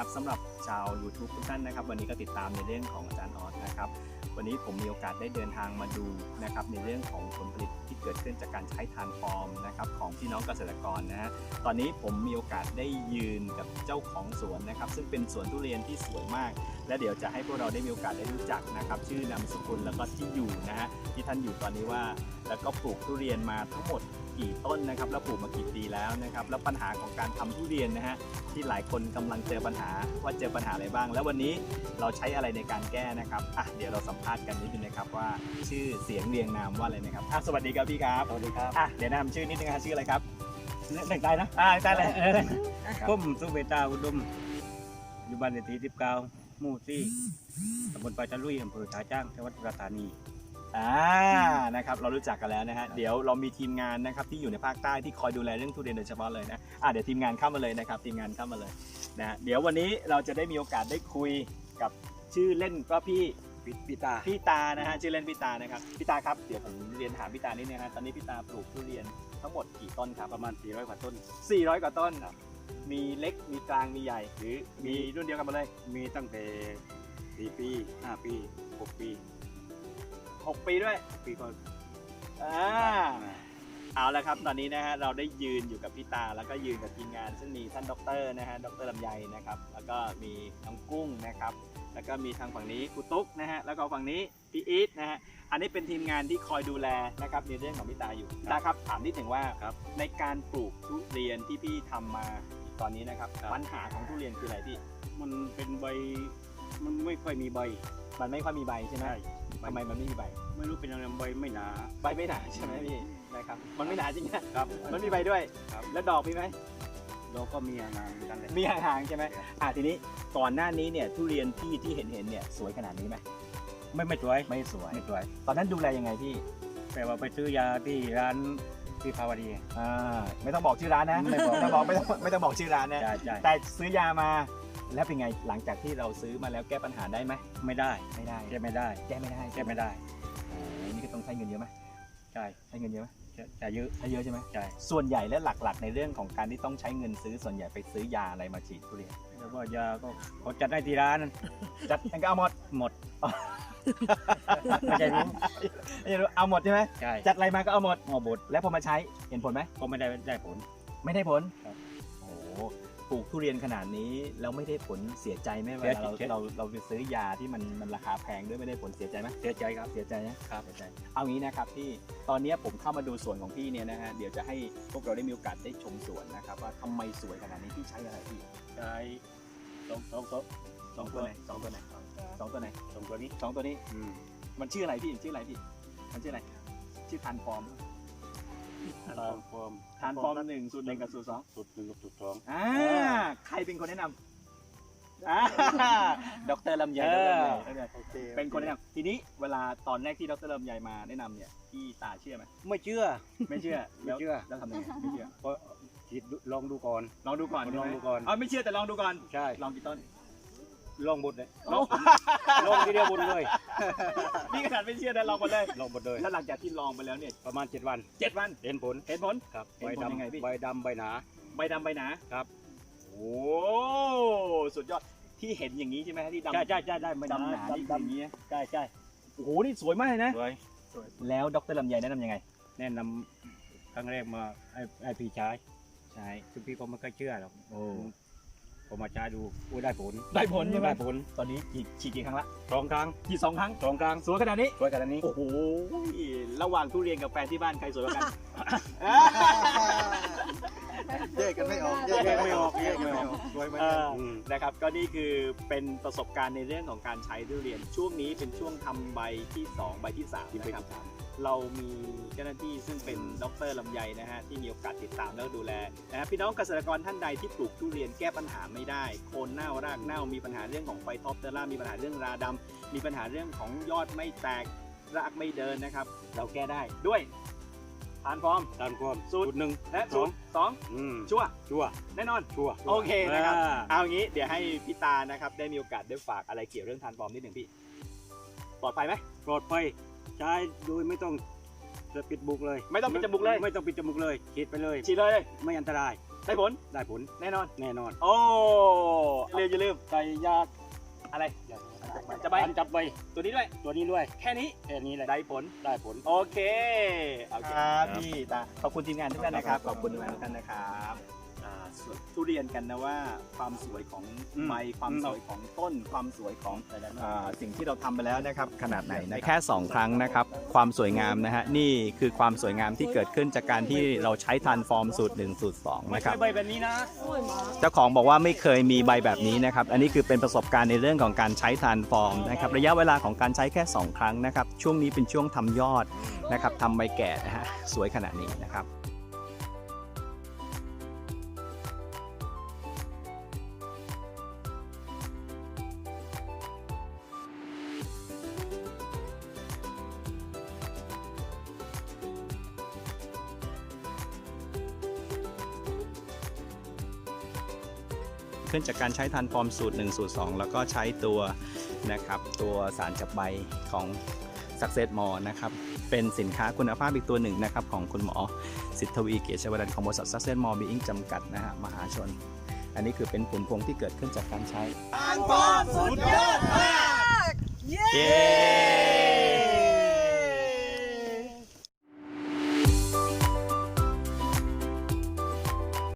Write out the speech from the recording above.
นะครับสำหรับชาว YouTube ทุกท่านนะครับ วันนี้ก็ติดตามในเรื่องของอาจารย์ออสนะครับ วันนี้ผมมีโอกาสได้เดินทางมาดูนะครับในเรื่องของผลผลิตที่เกิดขึ้นจากการใช้ทางฟอร์มนะครับของพี่น้องเกษตรกรนะฮะตอนนี้ผมมีโอกาสได้ยืนกับเจ้าของสวนนะครับ ซึ่งเป็นสวนทุเรียนที่สวยมาก และเดี๋ยวจะให้พวกเราได้มีโอกาสได้รู้จักนะครับ ชื่อนามสกุลแล้วก็ที่อยู่นะฮะที่ท่านอยู่ตอนนี้ว่า แล้วก็ปลูกทุเรียนมาทั้งหมด กี่ต้นนะครับ แล้วปลูกมากี่ปีแล้วนะครับ แล้วปัญหาของการทำทุเรียนนะฮะที่หลายคนกำลังเจอปัญหาว่าเจอปัญหาอะไรบ้าง แล้ววันนี้เราใช้อะไรในการแก้นะครับอะเดี๋ยวเราสัมภาษณ์กันนิดนึงนะครับว่าชื่อเสียงเรียงนามว่าอะไรนะครับอะสวัสดีครับพี่ครับสวัสดีครับอะเดี๋ยวแนะนำชื่อนิดนึงครับชื่ออะไรครับเด็กได้นะอ่าได้เลยผมสุเบตาอุดมอยู่บ้านเลขที่สิบเก้าหมู่สี่ตำบลปลายตะลุยอำเภอท่าจ้างจังหวัดอุดรธานี อ่านะครับเรารู้จักกันแล้วนะฮะเดี๋ยวเรามีทีมงานนะครับที่อยู่ในภาคใต้ที่คอยดูแลเรื่องทุเรียนโดยเฉพาะเลยนะอะเดี๋ยวทีมงานเข้ามาเลยนะครับทีมงานเข้ามาเลยนะฮะเดี๋ยววันนี้เราจะได้มีโอกาสได้คุยกับชื่อเล่นก็พี่ปิปิตาพี่ตานะฮะชื่อเล่นพี่ตานะครับพี่ตาครับเดี๋ยวผมเรียนถามพี่ตานิดนึงนะฮะตอนนี้พี่ตาปลูกทุเรียนทั้งหมดกี่ต้นครับประมาณ 400 กว่าต้น 400 กว่าต้นมีเล็กมีกลางมีใหญ่ หรือมีรุ่นเดียวกันหมดเลย มีตั้งแต่ 4 ปี 5 ปี 6 ปี 6 ปีด้วยปีก็อ่าเอาละครับตอนนี้นะฮะเราได้ยืนอยู่กับพี่ตาแล้วก็ยืนกับทีมงาน ซึ่งมีท่านดรนะฮะดรลำไยนะครับ แล้วก็มีน้องกุ้งนะครับ แล้วก็มีทางฝั่งนี้ครูตุ๊กนะฮะแล้วก็ฝั่งนี้พี่อีทนะฮะอันนี้เป็นทีมงานที่คอยดูแลนะครับในเรื่องของพี่ตาอยู่พี่ตาครับถามนิดถึงว่าครับในการปลูกทุเรียนที่พี่ทำมาตอนนี้นะครับครับปัญหาของทุเรียนคืออะไรพี่มันเป็นใบ มันไม่ค่อยมีใบมันไม่ค่อยมีใบใช่ไหมทำไมมันไม่มีใบ ไม่รู้เป็นอะไรใบไม่หนา ใบไม่หนาใช่ไหมพี่นะครับ มันไม่หนาจริงนะครับ มัมันมีใบด้วย ครับ แล้วดอกมีไหมเราก็มีงานกันเลยมีห่างๆใช่ไหมอะทีนี้ก่อนหน้านี้เนี่ยทุเรียนพี่ที่เห็นเห็นๆเนี่ยสวยขนาดนี้ไหมไม่ไม่สวย ไม่สวย ไม่สวย ตอนนั้นดูแลยังไงพี่ แต่ว่าไปซื้อยาที่ร้านที่ภาวดี อ่า ไม่ต้องบอกชื่อร้านนะ ไม่บอกไม่ต้องบอกไม่ต้องไม่ต้องบอกชื่อร้านนะ ใช่ใช่แต่ซื้อยามา แล้วเป็นไงหลังจากที่เราซื้อมาแล้วแก้ปัญหาได้ไหมไม่ได้ไม่ได้แก้ไม่ได้ แก้ไม่ได้แก้ไม่ได้โอ้โหนี่ก็ต้องใช้เงินเยอะไหมใช่ใช้เงินเยอะไหมใช่ใช่เยอะใช้เยอะใช่ไหมใช่ส่วนใหญ่และหลักๆ ในเรื่องของการที่ต้องใช้เงินซื้อส่วนใหญ่ไปซื้อยาอะไรมาฉีดทุเรียนแล้วก็ยาก็เขาจัดให้ที่ร้านจัดมันก็เอาหมดหมดไม่ใช่รู้ไม่รู้เอาหมดใช่ไหมใช่จัดอะไรมาก็เอาหมดหมอบดแล้วพอมาใช้เห็นผลไหมก็ไม่ได้ได้ผล ไม่ได้ผลครับโอ้โห ปลูกทุเรียนขนาดนี้แล้วไม่ได้ผลเสียใจไหมเวเสียลาเราเสียเราเราไปซื้อยาที่มันมันราคาแพงด้วยไม่ได้ผลเสียใจไหมเสียใจครับเสียใจนะครับเสียใจเอางี้นะครับพี่ตอนนี้ผมเข้ามาดูสวนของพี่เนี่ยนะฮะเดี๋ยวจะให้พวกเราได้มีโอกาสได้ชมสวนนะครับว่าทำไมสวยขนาดนี้พี่ใช้อะไรพี่ใช้สองสองสองสองตัวไหนสองตัวไหนสองตัวไหนสองตัวนี้สองตัวนี้อืมมันชื่ออะไรพี่ชื่ออะไรพี่มันชื่ออะไรชื่อทานฟอร์ม ทานฟอร์มทานฟอร์มหนึ่งสูตรหนึ่งกับสูตรสองสุดหนึ่งกับสุดสองอ่าใครเป็นคนแนะนำอ่าดรลำไยดรลำไยโอเคเป็นคนแนะนำทีนี้เวลาตอนแรกที่ดรลำไยมาแนะนำเนี่ยพี่ตาเชื่อไหมไม่เชื่อ ไม่เชื่อไม่เชื่อแล้วทำยังไงไม่เชื่อก็ฉีดดูลองดูก่อนลองดูก่อนลองใช่ไหมดูก่อนอ๋อไม่เชื่อแต่ลองดูก่อนใช่ลองกี่ต้น ลองหมดเลยลองลองทีเดียวหมดเลยนี่ขนาดไม่เชื่อแต่ลองหมดเลยลองหมดเลยแล้วหลังจากที่ลองไปแล้วเนี่ยประมาณเจ็ดวันเจ็ดวันเห็นผลเห็นผลครับเห็นใบผลยังไงพี่ดำใบดำใบหนา ใบดำใบหนาครับโอ้สุดยอดที่เห็นอย่างนี้ใช่ไหมฮะที่ดำใช่ใช่ใช่ได้ใบดำหนานี่คืออย่างนี้นะใช่ใช่โอ้โหนี่สวยมากเลยนะสวยแล้วดรลำไยแนะนำยังไง แนะนำครั้งแรกมาไอ้ไอ้พี่ชายใช่ซึ่งพี่ก็ไม่เคยเชื่อหรอกโอ้ ผมมาใช้ดูโอ้ได้ผลได้ผลใช่ไหมได้ผลตอนนี้ฉีดฉีดกี่ครั้งละสองครั้งฉีดสองครั้งสองครั้งสวยขนาดนี้สวยกันอันนี้โอ้โหระหว่างทุเรียนกับแฟนที่บ้านใครสวยกว่ากันแยกกันไม่ออกแยกไม่ออกแยกไม่ออกสวยไหมเอออืมนะครับก็นี่คือเป็นประสบการณ์ในเรื่องของการใช้ทุเรียนช่วงนี้เป็นช่วงทำใบที่ 2 ใบที่3นะครับ เรามีเจ้าหน้าที่ซึ่งเป็นดรลำไยนะฮะที่มีโอกาสติดตามแล้วก็ดูแลนะฮะพี่น้องเกษตรกรท่านใดที่ปลูกทุเรียนแก้ปัญหาไม่ได้ โคนเน่ารากเน่ามีปัญหาเรื่องของไฟท็อปเตอร่ามีปัญหาเรื่องราดำมีปัญหาเรื่องของยอดไม่แตกรากไม่เดินนะครับ เราแก้ได้ด้วยทานฟอร์มตามความสูตรสูตรหนึ่งและสูตรสองอืมชั่วร์ชัวร์แน่นอน ชัวร์โอเคนะครับอ่าเอางี้เดี๋ยวให้พี่ตานะครับได้มีโอกาสได้ฝากอะไรเกี่ยวเรื่องทานฟอร์มนิดหนึ่งพี่ ปลอดภัยไหมปลอดภัย ใช้โดยไม่ต้องจะปิดบุกเลยไม่ต้องปิดจมูกเลย ไม่ต้องปิดจมูกเลยฉีดไปเลยฉีดเลยไม่อันตรายได้ผลได้ผลแน่นอนแน่นอน โอ้เร็วอย่าลืมใส่ยาอะไรยาจับใบการจับใบตัวนี้ด้วยตัวนี้ด้วย แค่นี้แค่นี้แหละได้ผลได้ผลโอเคโอเคครับพี่ตาขอบคุณทีมงานทุกท่านนะครับขอบคุณทีมงานทุกท่านนะครับอ่าส่วน ทุเรียนกันนะว่า ความสวยของอืมใบความอืมสวยของต้น ความสวยของได้แล้วอ่าสิ่งที่เราทำไปแล้วนะครับ ขนาดไหนนะแค่ 2 ครั้งนะครับ ความสวยงามนะฮะนี่คือความสวยงามที่เกิดขึ้นจากการที่เราใช้ทานฟอร์มสูตร1สูตร2ไม่นะคใช่รับ ใบแบบนี้นะ เจ้าของบอกว่าไม่เคยมีใบแบบนี้นะครับ อันนี้คือเป็นประสบการณ์ในเรื่องของการใช้ทานฟอร์มนะครับ ระยะเวลาของการใช้แค่ 2 ครั้งนะครับ ช่วงนี้เป็นช่วงทำยอดนะครับทำใบแก่นะฮะ สวยขนาดนี้นะครับ ขึ้นจากการใช้ทันฟอร์มสูตร1สูตร2 แล้วก็ใช้ตัวนะครับตัวสารจับใบของ Success m o r นะครับเป็นสินค้าคุณภาพอีกตัวหนึ่งนะครับของคุณหมอสิทธวีเกียรติชวรันของบริษัท Success m o r Being จำกัดนะฮะมหาชน อันนี้คือเป็นผลพวงที่เกิดขึ้นจากการใช้ทานฟอร์มสุดยอดมากเย้